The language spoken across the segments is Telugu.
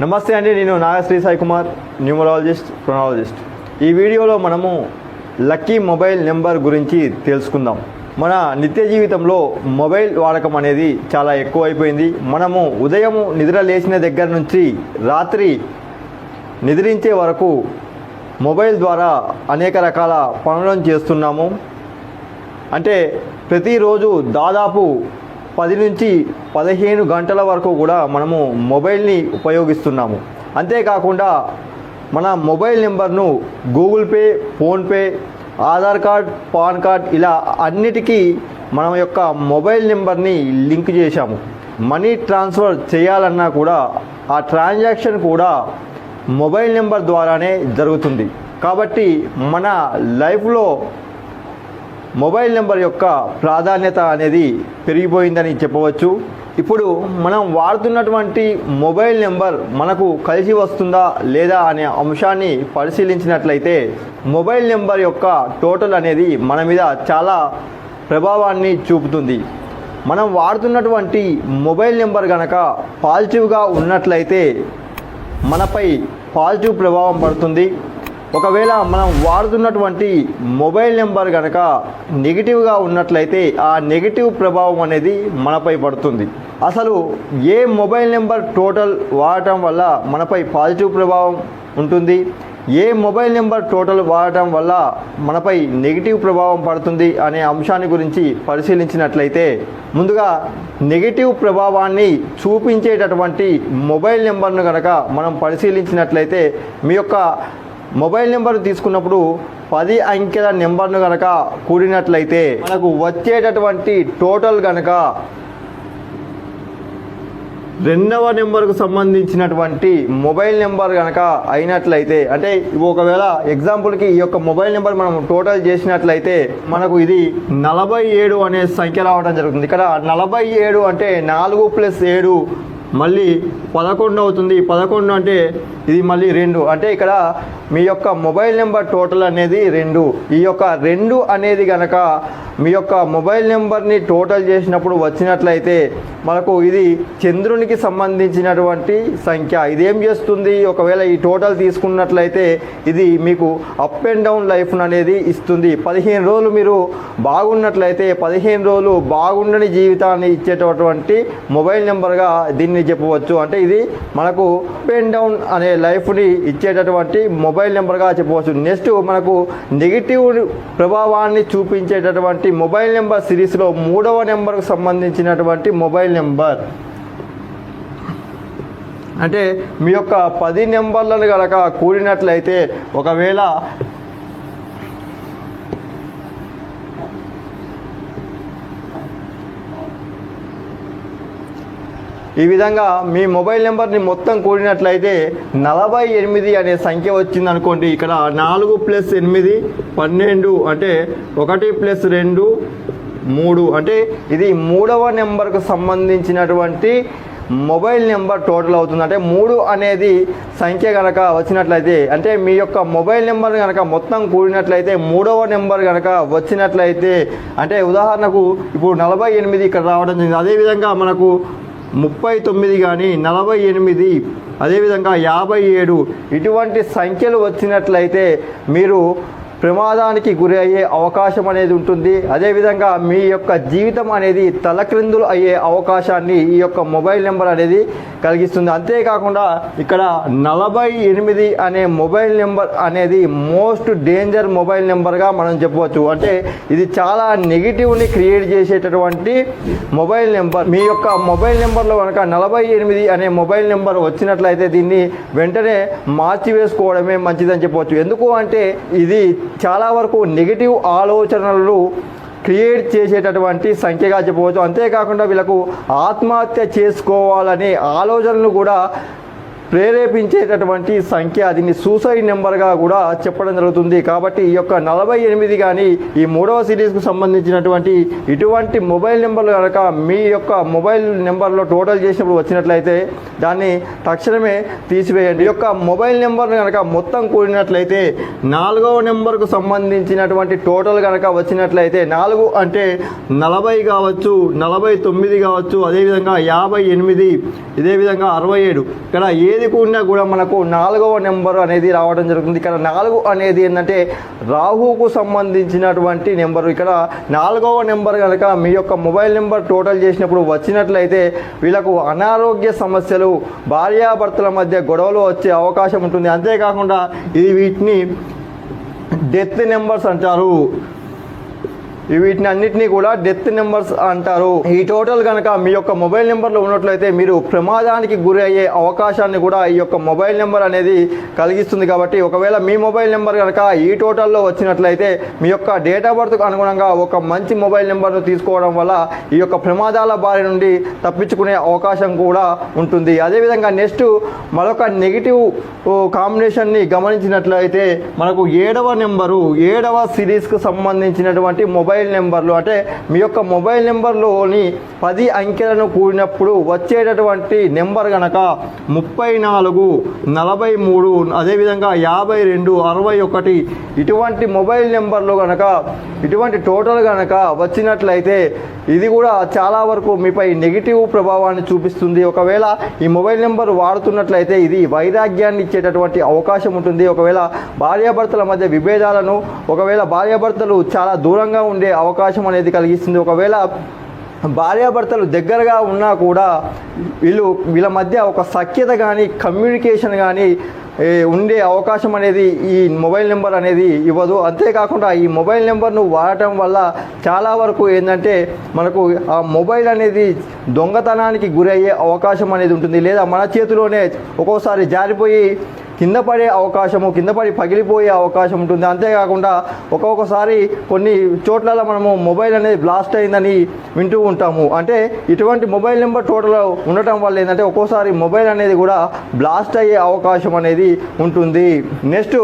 నమస్తే అండి నేను నాగశ్రీ సాయి కుమార్ న్యూమరాలజిస్ట్ క్రొనాలజిస్ట్. ఈ వీడియోలో మనము లక్కీ మొబైల్ నెంబర్ గురించి తెలుసుకుందాం. మన నిత్య జీవితంలో మొబైల్ వాడకం అనేది చాలా ఎక్కువైపోయింది. మనము ఉదయం నిద్ర లేచిన దగ్గర నుంచి రాత్రి నిద్రించే వరకు మొబైల్ ద్వారా అనేక రకాల పనులను చేస్తున్నాము. అంటే ప్రతిరోజు దాదాపు పది నుంచి పదిహేను గంటల వరకు కూడా మనము మొబైల్ని ఉపయోగిస్తున్నాము. అంతేకాకుండా మన మొబైల్ నెంబర్ను Google Pay PhonePe Aadhaar card PAN card ఇలా అన్నిటికీ మన యొక్క మొబైల్ నెంబర్ని లింక్ చేశాము. మనీ ట్రాన్స్ఫర్ చేయాలన్నా కూడా ఆ ట్రాన్సాక్షన్ కూడా మొబైల్ నెంబర్ ద్వారానే జరుగుతుంది. కాబట్టి మన లైఫ్లో మొబైల్ నెంబర్ యొక్క ప్రాధాన్యత అనేది పెరిగిపోయిందని చెప్పవచ్చు. ఇప్పుడు మనం వాడుతున్నటువంటి మొబైల్ నెంబర్ మనకు కలిసి వస్తుందా లేదా అనే అంశాన్ని పరిశీలించినట్లయితే మొబైల్ నెంబర్ యొక్క టోటల్ అనేది మన మీద చాలా ప్రభావాన్ని చూపుతుంది. మనం వాడుతున్నటువంటి మొబైల్ నెంబర్ కనుక పాజిటివ్గా ఉన్నట్లయితే మనపై పాజిటివ్ ప్రభావం పడుతుంది. ఒకవేళ మనం వాడుతున్నటువంటి మొబైల్ నెంబర్ కనుక నెగిటివ్గా ఉన్నట్లయితే ఆ నెగిటివ్ ప్రభావం అనేది మనపై పడుతుంది. అసలు ఏ మొబైల్ నెంబర్ టోటల్ వాడటం వల్ల మనపై పాజిటివ్ ప్రభావం ఉంటుంది? ఏ మొబైల్ నెంబర్ టోటల్ వాడటం వల్ల మనపై నెగిటివ్ ప్రభావం పడుతుంది అనే అంశాన్ని గురించి పరిశీలించినట్లయితే ముందుగా నెగిటివ్ ప్రభావాన్ని చూపించేటటువంటి మొబైల్ నెంబర్ను కనుక మనం పరిశీలించినట్లయితే మీ యొక్క మొబైల్ నెంబర్ తీసుకున్నప్పుడు పది అంకెల నెంబర్ను కనుక కూడినట్లయితే మనకు వచ్చేటటువంటి టోటల్ కనుక రెండవ నెంబర్కు సంబంధించినటువంటి మొబైల్ నెంబర్ కనుక అయినట్లయితే అంటే ఒకవేళ ఎగ్జాంపుల్కి ఈ యొక్క మొబైల్ నెంబర్ మనం టోటల్ చేసినట్లయితే మనకు ఇది నలభై ఏడు అనే సంఖ్య రావడం జరుగుతుంది. ఇక్కడ నలభై ఏడు అంటే నాలుగు ప్లస్ ఏడు మళ్ళీ పదకొండు అవుతుంది. పదకొండు అంటే ఇది మళ్ళీ రెండు. అంటే ఇక్కడ మీ యొక్క మొబైల్ నెంబర్ టోటల్ అనేది రెండు. ఈ యొక్క రెండు అనేది కనుక మీ యొక్క మొబైల్ నెంబర్ని టోటల్ చేసినప్పుడు వచ్చినట్లయితే మనకు ఇది చంద్రునికి సంబంధించినటువంటి సంఖ్య. ఇదేం చేస్తుంది? ఒకవేళ ఈ టోటల్ తీసుకున్నట్లయితే ఇది మీకు అప్ అండ్ డౌన్ లైఫ్ అనేది ఇస్తుంది. పదిహేను రోజులు మీరు బాగున్నట్లయితే పదిహేను రోజులు బాగుండని జీవితాన్ని ఇచ్చేటటువంటి మొబైల్ నెంబర్గా దీన్ని చెప్పవచ్చు. అంటే ఇది మనకు అప్ డౌన్ అనే లైఫ్ని ఇచ్చేటటువంటి మొబైల్ నెంబర్గా చెప్పవచ్చు. నెక్స్ట్ మనకు నెగిటివ్ ప్రభావాన్ని చూపించేటటువంటి మొబైల్ నెంబర్ సిరీస్లో మూడవ నెంబర్కు సంబంధించినటువంటి మొబైల్ నెంబర్. అంటే మీ యొక్క పది నెంబర్లను కనుక కూడినట్లయితే ఒకవేళ ఈ విధంగా మీ మొబైల్ నెంబర్ని మొత్తం కూడినట్లయితే నలభై ఎనిమిది అనే సంఖ్య వచ్చింది అనుకోండి ఇక్కడ నాలుగు ప్లస్ ఎనిమిది పన్నెండు అంటే ఒకటి ప్లస్ రెండు మూడు అంటే ఇది మూడవ నెంబర్కు సంబంధించినటువంటి మొబైల్ నెంబర్ టోటల్ అవుతుంది. అంటే మూడు అనేది సంఖ్య కనుక వచ్చినట్లయితే అంటే మీ యొక్క మొబైల్ నెంబర్ కనుక మొత్తం కూడినట్లయితే మూడవ నెంబర్ కనుక వచ్చినట్లయితే అంటే ఉదాహరణకు ఇప్పుడు నలభై ఎనిమిది ఇక్కడ రావడం జరిగింది. అదేవిధంగా మనకు ముప్పై తొమ్మిది కానీ నలభై ఎనిమిది అదేవిధంగా యాభై ఏడు ఇటువంటి సంఖ్యలు వచ్చినట్లయితే మీరు ప్రమాదానికి గురి అయ్యే అవకాశం అనేది ఉంటుంది. అదేవిధంగా మీ యొక్క జీవితం అనేది తలక్రిందులు అయ్యే అవకాశాన్ని ఈ యొక్క మొబైల్ నెంబర్ అనేది కలిగిస్తుంది. అంతేకాకుండా ఇక్కడ నలభై ఎనిమిది అనే మొబైల్ నెంబర్ అనేది మోస్ట్ డేంజర్ మొబైల్ నెంబర్గా మనం చెప్పవచ్చు. అంటే ఇది చాలా నెగిటివ్ని క్రియేట్ చేసేటటువంటి మొబైల్ నెంబర్. మీ యొక్క మొబైల్ నెంబర్లో కనుక నలభై ఎనిమిది అనే మొబైల్ నెంబర్ వచ్చినట్లయితే దీన్ని వెంటనే మార్చివేసుకోవడమే మంచిదని చెప్పవచ్చు. ఎందుకు అంటే ఇది చాలా వరకు నెగిటివ్ ఆలోచనలు క్రియేట్ చేసేటటువంటి సంఖ్యగా చెప్పవచ్చు. అంతేకాకుండా వీళ్ళకు ఆత్మహత్య చేసుకోవాలనే ఆలోచనలు కూడా ప్రేరేపించేటటువంటి సంఖ్య దీన్ని సూసైడ్ నెంబర్గా కూడా చెప్పడం జరుగుతుంది. కాబట్టి ఈ యొక్క నలభై ఎనిమిది కానీ ఈ మూడవ సిరీస్కు సంబంధించినటువంటి ఇటువంటి మొబైల్ నెంబర్లు కనుక మీ యొక్క మొబైల్ నెంబర్లో టోటల్ చేసినప్పుడు వచ్చినట్లయితే దాన్ని తక్షణమే తీసివేయండి. ఈ యొక్క మొబైల్ నెంబర్ను కనుక మొత్తం కూడినట్లయితే నాలుగవ నెంబర్కు సంబంధించినటువంటి టోటల్ కనుక వచ్చినట్లయితే నాలుగు అంటే నలభై కావచ్చు నలభై తొమ్మిది కావచ్చు అదేవిధంగా యాభై ఎనిమిది ఇదే విధంగా అరవై ఏడు. ఇక్కడ ఏ ఏది కూడినా కూడా మనకు నాలుగవ నెంబర్ అనేది రావడం జరుగుతుంది. ఇక్కడ నాలుగు అనేది ఏంటంటే రాహుకు సంబంధించినటువంటి నెంబరు. ఇక్కడ నాలుగవ నెంబర్ కనుక మీ యొక్క మొబైల్ నెంబర్ టోటల్ చేసినప్పుడు వచ్చినట్లయితే వీళ్ళకు అనారోగ్య సమస్యలు భార్యాభర్తల మధ్య గొడవలు వచ్చే అవకాశం ఉంటుంది. అంతేకాకుండా ఇది వీటిని డెత్ నెంబర్స్ అంటారు. వీటిని అన్నిటినీ కూడా డెత్ నెంబర్స్ అంటారు. ఈ టోటల్ కనుక మీ యొక్క మొబైల్ నెంబర్లో ఉన్నట్లయితే మీరు ప్రమాదానికి గురి అయ్యే అవకాశాన్ని కూడా ఈ యొక్క మొబైల్ నెంబర్ అనేది కలిగిస్తుంది కాబట్టి ఒకవేళ మీ మొబైల్ నెంబర్ కనుక ఈ టోటల్లో వచ్చినట్లయితే మీ యొక్క డేట్ ఆఫ్ బర్త్కు అనుగుణంగా ఒక మంచి మొబైల్ నెంబర్ను తీసుకోవడం వల్ల ఈ యొక్క ప్రమాదాల బారి నుండి తప్పించుకునే అవకాశం కూడా ఉంటుంది. అదేవిధంగా నెక్స్ట్ మరొక నెగిటివ్ కాంబినేషన్ని గమనించినట్లయితే మనకు ఏడవ నెంబరు ఏడవ సిరీస్కు సంబంధించినటువంటి మొబైల్ మొబైల్ నెంబర్లు. అంటే మీ యొక్క మొబైల్ నెంబర్లోని పది అంకెలను కూడినప్పుడు వచ్చేటటువంటి నెంబర్ గనక ముప్పై నాలుగు నలభై మూడు అదేవిధంగా యాభై రెండు అరవై ఒకటి ఇటువంటి మొబైల్ నెంబర్లు గనక ఇటువంటి టోటల్ గనక వచ్చినట్లయితే ఇది కూడా చాలా వరకు మీపై నెగిటివ్ ప్రభావాన్ని చూపిస్తుంది. ఒకవేళ ఈ మొబైల్ నెంబర్ వాడుతున్నట్లయితే ఇది వైరాగ్యాన్ని ఇచ్చేటటువంటి అవకాశం ఉంటుంది. ఒకవేళ భార్యాభర్తల మధ్య విభేదాలను ఒకవేళ భార్యాభర్తలు చాలా దూరంగా ఉండే అవకాశం అనేది కలిగిస్తుంది. ఒకవేళ భార్యాభర్తలు దగ్గరగా ఉన్నా కూడా వీళ్ళు వీళ్ళ మధ్య ఒక సఖ్యత కానీ కమ్యూనికేషన్ కానీ ఉండే అవకాశం అనేది ఈ మొబైల్ నెంబర్ అనేది ఇవ్వదు. అంతేకాకుండా ఈ మొబైల్ నెంబర్ను వాడటం వల్ల చాలా వరకు ఏంటంటే మనకు ఆ మొబైల్ అనేది దొంగతనానికి గురయ్యే అవకాశం అనేది ఉంటుంది. లేదా మన చేతిలోనే ఒక్కోసారి జారిపోయి కింద పడే అవకాశము కింద పడి పగిలిపోయే అవకాశం ఉంటుంది. అంతేకాకుండా ఒక్కొక్కసారి కొన్ని చోట్ల మనము మొబైల్ అనేది బ్లాస్ట్ అయిందని వింటూ ఉంటాము. అంటే ఇటువంటి మొబైల్ నెంబర్ టోటల్ ఉండటం వల్ల ఏంటంటే ఒక్కోసారి మొబైల్ అనేది కూడా బ్లాస్ట్ అయ్యే అవకాశం అనేది ఉంటుంది. నెక్స్ట్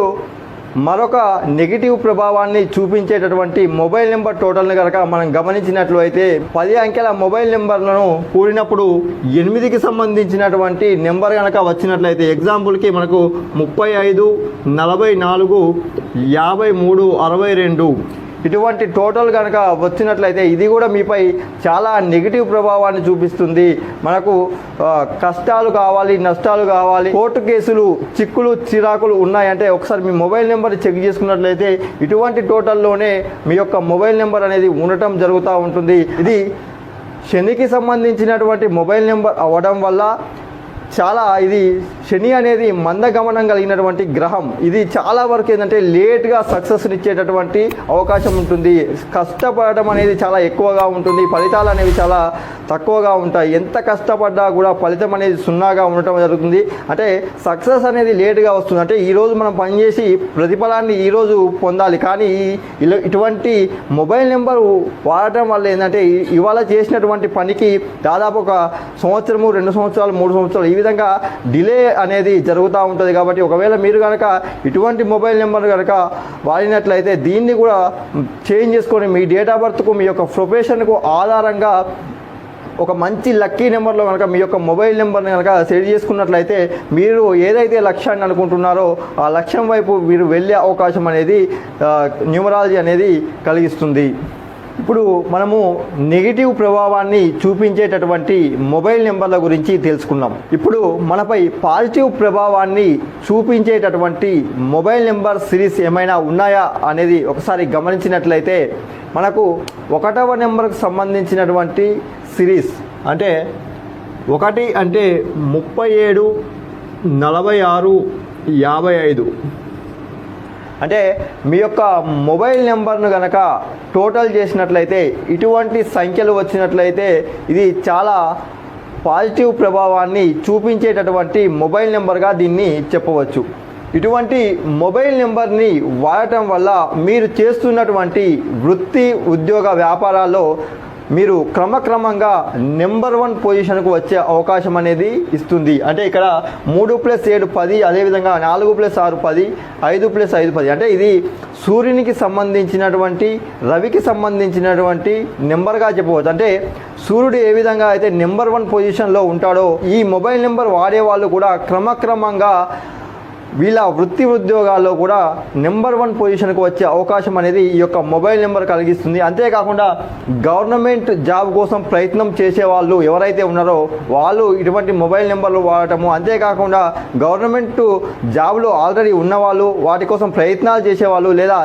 మరొక నెగిటివ్ ప్రభావాన్ని చూపించేటటువంటి మొబైల్ నెంబర్ టోటల్ని కనుక మనం గమనించినట్లయితే పది అంకెల మొబైల్ నెంబర్లను కూడినప్పుడు ఎనిమిదికి సంబంధించినటువంటి నెంబర్ కనుక వచ్చినట్లయితే ఎగ్జాంపుల్కి మనకు ముప్పై ఐదు నలభై నాలుగు యాభై మూడు అరవై రెండు ఇటువంటి టోటల్ కనుక వచ్చినట్లయితే ఇది కూడా మీపై చాలా నెగిటివ్ ప్రభావాన్ని చూపిస్తుంది. మనకు కష్టాలు కావాలి నష్టాలు కావాలి కోర్టు కేసులు చిక్కులు చిరాకులు ఉన్నాయంటే ఒకసారి మీ మొబైల్ నెంబర్ చెక్ చేసుకున్నట్లయితే ఇటువంటి టోటల్లోనే మీ యొక్క మొబైల్ నెంబర్ అనేది ఉండటం జరుగుతూ ఉంటుంది. ఇది శనికి సంబంధించినటువంటి మొబైల్ నెంబర్ అవ్వడం వల్ల చాలా ఇది శని అనేది మందగమనం కలిగినటువంటి గ్రహం. ఇది చాలా వరకు ఏంటంటే లేట్గా సక్సెస్ని ఇచ్చేటటువంటి అవకాశం ఉంటుంది. కష్టపడడం అనేది చాలా ఎక్కువగా ఉంటుంది. ఫలితాలు అనేవి చాలా తక్కువగా ఉంటాయి. ఎంత కష్టపడ్డా కూడా ఫలితం అనేది సున్నాగా ఉండటం జరుగుతుంది. అంటే సక్సెస్ అనేది లేట్గా వస్తుంది. అంటే ఈరోజు మనం పనిచేసి ప్రతిఫలాన్ని ఈరోజు పొందాలి. కానీ ఈ- ఇలా ఇటువంటి మొబైల్ నెంబర్ వాడటం వల్ల ఏంటంటే ఇవాళ చేసినటువంటి పనికి దాదాపు ఒక సంవత్సరము రెండు సంవత్సరాలు మూడు సంవత్సరాలు ఈ విధంగా డిలే అనేది జరుగుతూ ఉంటుంది కాబట్టి ఒకవేళ మీరు కనుక ఇటువంటి మొబైల్ నెంబర్ కనుక వాడినట్లయితే దీన్ని కూడా చేంజ్ చేసుకొని మీ డేట్ ఆఫ్ బర్త్కు మీ యొక్క ప్రొఫెషన్కు ఆధారంగా ఒక మంచి లక్కీ నెంబర్లో కనుక మీ యొక్క మొబైల్ నెంబర్ని కనుక సెట్ చేసుకున్నట్లయితే మీరు ఏదైతే లక్ష్యాన్ని అనుకుంటున్నారో ఆ లక్ష్యం వైపు మీరు వెళ్ళే అవకాశం అనేది న్యూమరాలజీ అనేది కలిగిస్తుంది. ఇప్పుడు మనము నెగిటివ్ ప్రభావాన్ని చూపించేటటువంటి మొబైల్ నెంబర్ల గురించి తెలుసుకున్నాం. ఇప్పుడు మనపై పాజిటివ్ ప్రభావాన్ని చూపించేటటువంటి మొబైల్ నెంబర్ సిరీస్ ఏమైనా ఉన్నాయా అనేది ఒకసారి గమనించినట్లయితే మనకు ఒకటవ నెంబర్కు సంబంధించినటువంటి సిరీస్ అంటే ఒకటి అంటే ముప్పై ఏడు నలభై ఆరు యాభై ఐదు అంటే మీ యొక్క మొబైల్ నెంబర్ను కనుక టోటల్ చేసినట్లయితే ఇటువంటి సంఖ్యలు వచ్చినట్లయితే ఇది చాలా పాజిటివ్ ప్రభావాన్ని చూపించేటటువంటి మొబైల్ నెంబర్గా దీన్ని చెప్పవచ్చు. ఇటువంటి మొబైల్ నెంబర్ని వాడటం వల్ల మీరు చేస్తున్నటువంటి వృత్తి ఉద్యోగ వ్యాపారాల్లో మీరు క్రమక్రమంగా నెంబర్ వన్ పొజిషన్కు వచ్చే అవకాశం అనేది ఇస్తుంది. అంటే ఇక్కడ మూడు ప్లస్ ఏడు పది అదేవిధంగా నాలుగు ప్లస్ ఆరు పది ఐదు ప్లస్ ఐదు పది. అంటే ఇది సూర్యునికి సంబంధించినటువంటి రవికి సంబంధించినటువంటి నెంబర్గా చెప్పవచ్చు. అంటే సూర్యుడు ఏ విధంగా అయితే నెంబర్ వన్ పొజిషన్లో ఉంటాడో ఈ మొబైల్ నెంబర్ వాడే వాళ్ళు కూడా క్రమక్రమంగా వీళ్ళ వృత్తి ఉద్యోగాల్లో కూడా నెంబర్ వన్ పొజిషన్కు వచ్చే అవకాశం అనేది ఈ యొక్క మొబైల్ నెంబర్ కలిగిస్తుంది. అంతేకాకుండా గవర్నమెంట్ జాబ్ కోసం ప్రయత్నం చేసే వాళ్ళు ఎవరైతే ఉన్నారో వాళ్ళు ఇటువంటి మొబైల్ నెంబర్లు వాడటము అంతేకాకుండా గవర్నమెంట్ జాబ్లో ఆల్రెడీ ఉన్నవాళ్ళు వాటి కోసం ప్రయత్నాలు చేసేవాళ్ళు లేదా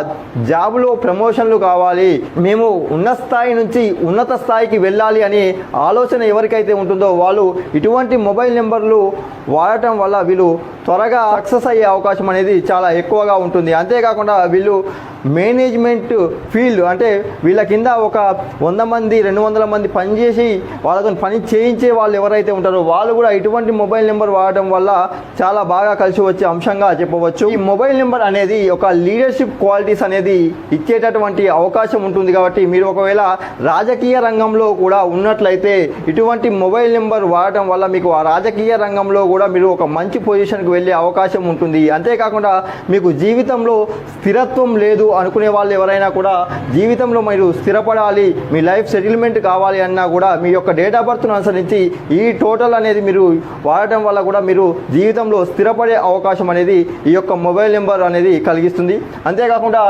జాబ్లో ప్రమోషన్లు కావాలి మేము ఉన్న స్థాయి నుంచి ఉన్నత స్థాయికి వెళ్ళాలి అనే ఆలోచన ఎవరికైతే ఉంటుందో వాళ్ళు ఇటువంటి మొబైల్ నెంబర్లు వాడటం వల్ల వీళ్ళు త్వరగా సక్సెస్ అయ్యే అవకాశం అనేది చాలా ఎక్కువగా ఉంటుంది. అంతేకాకుండా వీళ్ళు మేనేజ్మెంట్ ఫీల్డ్ అంటే వీళ్ళ కింద ఒక వంద మంది రెండు వందల మంది పనిచేసి వాళ్ళతో పని చేయించే వాళ్ళు ఎవరైతే ఉంటారో వాళ్ళు కూడా ఇటువంటి మొబైల్ నెంబర్ వాడటం వల్ల చాలా బాగా కలిసి వచ్చే అంశంగా చెప్పవచ్చు. ఈ మొబైల్ నెంబర్ అనేది ఒక లీడర్షిప్ క్వాలిటీస్ అనేది ఇచ్చేటటువంటి అవకాశం ఉంటుంది కాబట్టి మీరు ఒకవేళ రాజకీయ రంగంలో కూడా ఉన్నట్లయితే ఇటువంటి మొబైల్ నెంబర్ వాడటం వల్ల మీకు ఆ రాజకీయ రంగంలో కూడా మీరు ఒక మంచి పొజిషన్కి వెళ్ళే అవకాశం ఉంటుంది. అంతేకాకుండా మీకు జీవితంలో స్థిరత్వం లేదు అనుకునే వాళ్ళు ఎవరైనా కూడా జీవితంలో మీరు స్థిరపడాలి మీ లైఫ్ సెటిల్మెంట్ కావాలి అన్నా కూడా మీ యొక్క డేట్ ఆఫ్ బర్త్ను అనుసరించి ఈ టోటల్ అనేది మీరు వాడటం వల్ల కూడా మీరు జీవితంలో స్థిరపడే అవకాశం అనేది ఈ యొక్క మొబైల్ నెంబర్ అనేది కలిగిస్తుంది. అంతేకాకుండా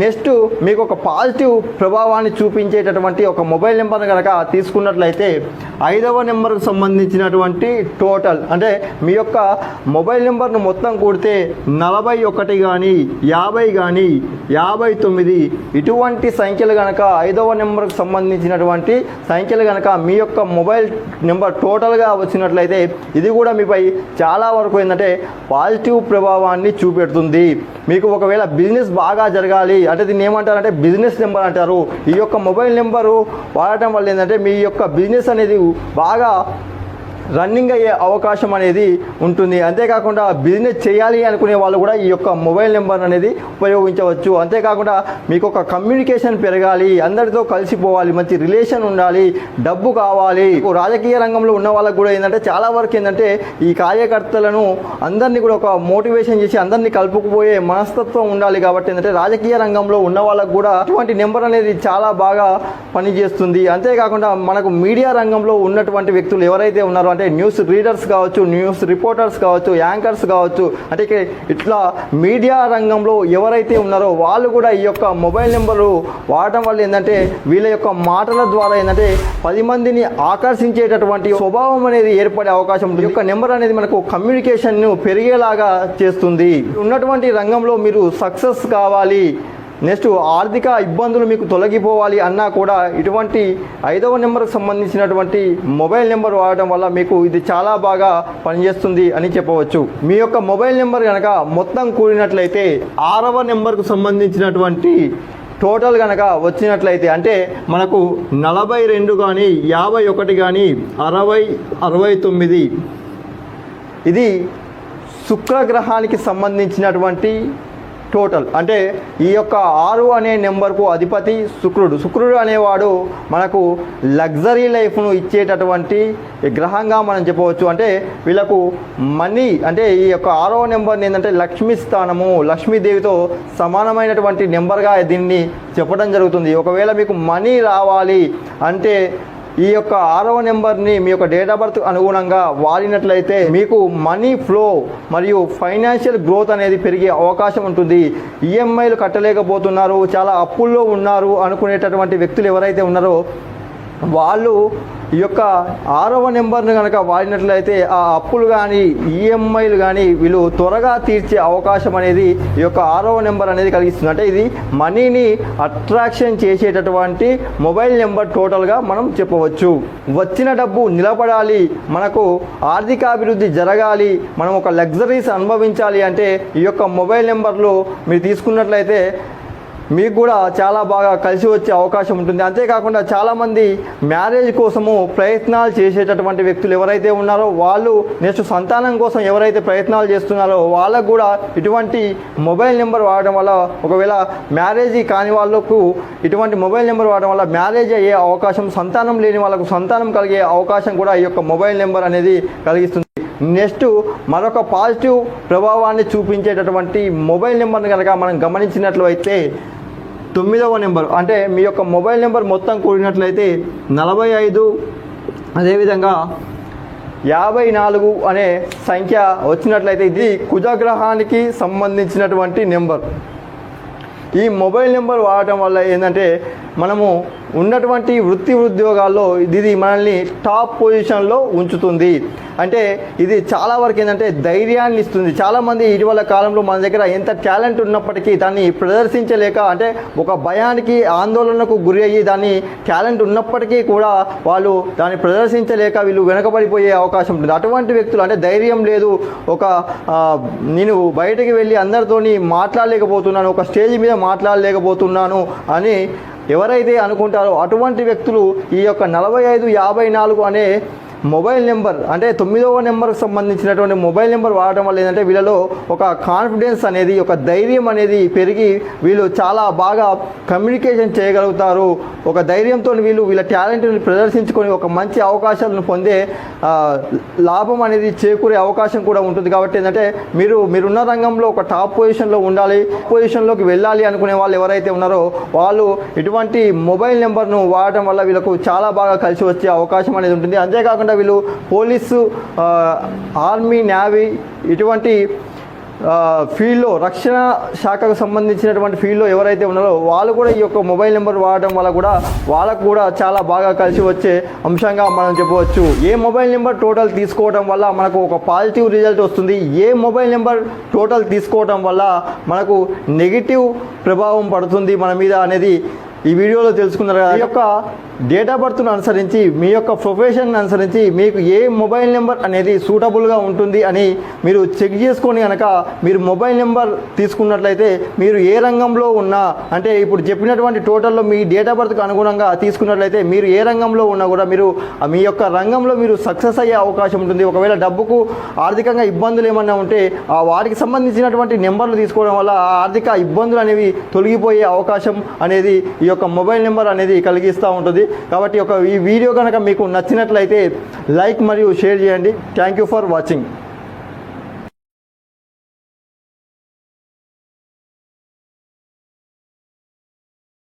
నెక్స్ట్ మీకు ఒక పాజిటివ్ ప్రభావాన్ని చూపించేటటువంటి ఒక మొబైల్ నెంబర్ను కనుక తీసుకున్నట్లయితే ఐదవ నెంబర్కు సంబంధించినటువంటి టోటల్ అంటే మీ యొక్క మొబైల్ నెంబర్ను మొత్తం కూడితే నలభై ఒకటి కానీ యాభై కానీ యాభై తొమ్మిది. ఇటువంటి సంఖ్యలు కనుక ఐదవ నెంబర్కు సంబంధించినటువంటి సంఖ్యలు కనుక మీ యొక్క మొబైల్ నెంబర్ టోటల్గా వచ్చినట్లయితే ఇది కూడా మీపై చాలా వరకు ఏంటంటే పాజిటివ్ ప్రభావాన్ని చూపెడుతుంది. మీకు ఒకవేళ బిజినెస్ బాగా జరగాలి అంటే దీన్ని ఏమంటారంటే బిజినెస్ నెంబర్ అంటారు. ఈ యొక్క మొబైల్ నెంబరు వాడటం వల్ల ఏంటంటే మీ యొక్క బిజినెస్ అనేది బాగా రన్నింగ్ అయ్యే అవకాశం అనేది ఉంటుంది. అంతేకాకుండా బిజినెస్ చేయాలి అనుకునే వాళ్ళు కూడా ఈ యొక్క మొబైల్ నెంబర్ అనేది ఉపయోగించవచ్చు. అంతేకాకుండా మీకు ఒక కమ్యూనికేషన్ పెరగాలి అందరితో కలిసిపోవాలి మంచి రిలేషన్ ఉండాలి డబ్బు కావాలి. రాజకీయ రంగంలో ఉన్న వాళ్ళకు కూడా ఏంటంటే చాలా వరకు ఏంటంటే ఈ కార్యకర్తలను అందరినీ కూడా ఒక మోటివేషన్ చేసి అందరినీ కలుపుకుపోయే మనస్తత్వం ఉండాలి కాబట్టి ఏంటంటే రాజకీయ రంగంలో ఉన్న వాళ్ళకు కూడా ఇటువంటి నెంబర్ అనేది చాలా బాగా పనిచేస్తుంది. అంతేకాకుండా మనకు మీడియా రంగంలో ఉన్నటువంటి వ్యక్తులు ఎవరైతే ఉన్నారో అంటే న్యూస్ రీడర్స్ కావచ్చు న్యూస్ రిపోర్టర్స్ కావచ్చు యాంకర్స్ కావచ్చు అంటే ఇట్లా మీడియా రంగంలో ఎవరైతే ఉన్నారో వాళ్ళు కూడా ఈ యొక్క మొబైల్ నెంబరు వాడటం వల్ల ఏంటంటే వీళ్ళ యొక్క మాటల ద్వారా ఏంటంటే పది మందిని ఆకర్షించేటటువంటి స్వభావం అనేది ఏర్పడే అవకాశం ఉంటుంది. ఈ యొక్క నెంబర్ అనేది మనకు కమ్యూనికేషన్ను పెరిగేలాగా చేస్తుంది. ఉన్నటువంటి రంగంలో మీరు సక్సెస్ కావాలి. నెక్స్ట్ ఆర్థిక ఇబ్బందులు మీకు తొలగిపోవాలి అన్నా కూడా ఇటువంటి ఐదవ నెంబర్కి సంబంధించినటువంటి మొబైల్ నెంబర్ వాడటం వల్ల మీకు ఇది చాలా బాగా పనిచేస్తుంది అని చెప్పవచ్చు. మీ యొక్క మొబైల్ నెంబర్ కనుక మొత్తం కూడినట్లయితే ఆరవ నెంబర్కు సంబంధించినటువంటి టోటల్ కనుక వచ్చినట్లయితే అంటే మనకు నలభై రెండు కానీ యాభై ఒకటి కానీ అరవై అరవై తొమ్మిది ఇది శుక్రగ్రహానికి సంబంధించినటువంటి టోటల్ అంటే ఈ యొక్క ఆరు అనే నెంబర్కు అధిపతి శుక్రుడు. శుక్రుడు అనేవాడు మనకు లగ్జరీ లైఫ్ను ఇచ్చేటటువంటి గ్రహంగా మనం చెప్పవచ్చు. అంటే వీళ్ళకు మనీ అంటే ఈ యొక్క ఆరో నెంబర్ని ఏంటంటే లక్ష్మీ స్థానము లక్ష్మీదేవితో సమానమైనటువంటి నెంబర్గా దీన్ని చెప్పడం జరుగుతుంది. ఒకవేళ మీకు మనీ రావాలి అంటే ఈ యొక్క ఆరవ నెంబర్ని మీ యొక్క డేట్ ఆఫ్ బర్త్ అనుగుణంగా వాడినట్లయితే మీకు మనీ ఫ్లో మరియు ఫైనాన్షియల్ గ్రోత్ అనేది పెరిగే అవకాశం ఉంటుంది. ఈఎంఐలు కట్టలేకపోతున్నారు చాలా అప్పుల్లో ఉన్నారు అనుకునేటటువంటి వ్యక్తులు ఎవరైతే ఉన్నారో వాళ్ళు ఈ యొక్క ఆరవ నెంబర్ను కనుక వాడినట్లయితే ఆ అప్పులు కానీ ఈఎంఐలు కానీ వీళ్ళు త్వరగా తీర్చే అవకాశం అనేది ఈ యొక్క ఆరవ నెంబర్ అనేది కలిగిస్తుంది. అంటే ఇది మనీని అట్రాక్షన్ చేసేటటువంటి మొబైల్ నెంబర్ టోటల్గా మనం చెప్పవచ్చు. వచ్చిన డబ్బు నిలబడాలి మనకు ఆర్థికాభివృద్ధి జరగాలి మనం ఒక లగ్జరీస్ అనుభవించాలి అంటే ఈ యొక్క మొబైల్ నెంబర్లు మీరు తీసుకున్నట్లయితే మీకు కూడా చాలా బాగా కలిసి వచ్చే అవకాశం ఉంటుంది. అంతేకాకుండా చాలామంది మ్యారేజ్ కోసము ప్రయత్నాలు చేసేటటువంటి వ్యక్తులు ఎవరైతే ఉన్నారో వాళ్ళు నెక్స్ట్ సంతానం కోసం ఎవరైతే ప్రయత్నాలు చేస్తున్నారో వాళ్ళకు కూడా ఇటువంటి మొబైల్ నెంబర్ వాడడం వల్ల ఒకవేళ మ్యారేజ్ కాని వాళ్ళకు ఇటువంటి మొబైల్ నెంబర్ వాడడం వల్ల మ్యారేజ్ అయ్యే అవకాశం సంతానం లేని వాళ్ళకు సంతానం కలిగే అవకాశం కూడా ఈ యొక్క మొబైల్ నెంబర్ అనేది కలిగిస్తుంది. నెక్స్ట్ మరొక పాజిటివ్ ప్రభావాన్ని చూపించేటటువంటి మొబైల్ నెంబర్ని కనుక మనం గమనించినట్లయితే తొమ్మిదవ నెంబర్ అంటే మీ యొక్క మొబైల్ నెంబర్ మొత్తం కూడినట్లయితే నలభై ఐదు అదేవిధంగా యాభై నాలుగు అనే సంఖ్య వచ్చినట్లయితే ఇది కుజగ్రహానికి సంబంధించినటువంటి నెంబర్. ఈ మొబైల్ నెంబర్ వాడటం వల్ల ఏంటంటే మనము ఉన్నటువంటి వృత్తి ఉద్యోగాల్లో ఇది మనల్ని టాప్ పొజిషన్లో ఉంచుతుంది. అంటే ఇది చాలా వరకు ఏంటంటే ధైర్యాన్ని ఇస్తుంది. చాలామంది ఇటీవల కాలంలో మన దగ్గర ఎంత టాలెంట్ ఉన్నప్పటికీ దాన్ని ప్రదర్శించలేక అంటే ఒక భయానికి ఆందోళనకు గురి అయ్యి దాన్ని టాలెంట్ ఉన్నప్పటికీ కూడా వాళ్ళు దాన్ని ప్రదర్శించలేక వీళ్ళు వెనకబడిపోయే అవకాశం ఉంటుంది అటువంటి వ్యక్తులు అంటే ధైర్యం లేదు. ఒక నేను బయటకు వెళ్ళి అందరితోని మాట్లాడలేకపోతున్నాను ఒక స్టేజ్ మీద మాట్లాడలేకపోతున్నాను అని ఎవరైతే అనుకుంటారో అటువంటి వ్యక్తులు ఈ యొక్క నలభై ఐదు యాభై నాలుగు అనే మొబైల్ నెంబర్ అంటే తొమ్మిదవ నెంబర్కి సంబంధించినటువంటి మొబైల్ నెంబర్ వాడటం వల్ల ఏంటంటే వీళ్ళలో ఒక కాన్ఫిడెన్స్ అనేది ఒక ధైర్యం అనేది పెరిగి వీళ్ళు చాలా బాగా కమ్యూనికేషన్ చేయగలుగుతారు. ఒక ధైర్యంతో వీళ్ళు వీళ్ళ టాలెంట్ని ప్రదర్శించుకొని ఒక మంచి అవకాశాలను పొందే లాభం అనేది చేకూరే అవకాశం కూడా ఉంటుంది. కాబట్టి ఏంటంటే మీరు మీరున్న రంగంలో ఒక టాప్ పొజిషన్లో ఉండాలి పొజిషన్లోకి వెళ్ళాలి అనుకునే వాళ్ళు ఎవరైతే ఉన్నారో వాళ్ళు ఇటువంటి మొబైల్ నెంబర్ను వాడటం వల్ల వీళ్ళకు చాలా బాగా కలిసి వచ్చే అవకాశం అనేది ఉంటుంది. అంతేకాకుండా వీళ్ళు పోలీసు ఆర్మీ నేవీ ఇటువంటి ఫీల్డ్లో రక్షణ శాఖకు సంబంధించినటువంటి ఫీల్డ్లో ఎవరైతే ఉన్నారో వాళ్ళు కూడా ఈ యొక్క మొబైల్ నెంబర్ వాడడం వల్ల కూడా వాళ్ళకు కూడా చాలా బాగా కలిసి వచ్చే అంశంగా మనం చెప్పవచ్చు. ఏ మొబైల్ నెంబర్ టోటల్ తీసుకోవడం వల్ల మనకు ఒక పాజిటివ్ రిజల్ట్ వస్తుంది? ఏ మొబైల్ నెంబర్ టోటల్ తీసుకోవడం వల్ల మనకు నెగిటివ్ ప్రభావం పడుతుంది మన మీద అనేది ఈ వీడియోలో తెలుసుకున్నారు కదా ఈ యొక్క డేట్ ఆఫ్ బర్త్ను అనుసరించి మీ యొక్క ప్రొఫెషన్ అనుసరించి మీకు ఏ మొబైల్ నెంబర్ అనేది సూటబుల్గా ఉంటుంది అని మీరు చెక్ చేసుకొని కనుక మీరు మొబైల్ నెంబర్ తీసుకున్నట్లయితే మీరు ఏ రంగంలో ఉన్నా అంటే ఇప్పుడు చెప్పినటువంటి టోటల్లో మీ డేట్ ఆఫ్ బర్త్కి అనుగుణంగా తీసుకున్నట్లయితే మీరు ఏ రంగంలో ఉన్నా కూడా మీరు మీ యొక్క రంగంలో మీరు సక్సెస్ అయ్యే అవకాశం ఉంటుంది. ఒకవేళ డబ్బుకు ఆర్థికంగా ఇబ్బందులు ఏమన్నా ఉంటే ఆ వాటికి సంబంధించినటువంటి నెంబర్లు తీసుకోవడం వల్ల ఆ ఆర్థిక ఇబ్బందులు అనేవి తొలగిపోయే అవకాశం అనేది ఈ యొక్క మొబైల్ నెంబర్ అనేది కలిగిస్తూ ఉంటుంది. కాబట్టి ఒక ఈ వీడియో కనుక మీకు నచ్చినట్లయితే లైక్ మరియు షేర్ చేయండి. Thank you for watching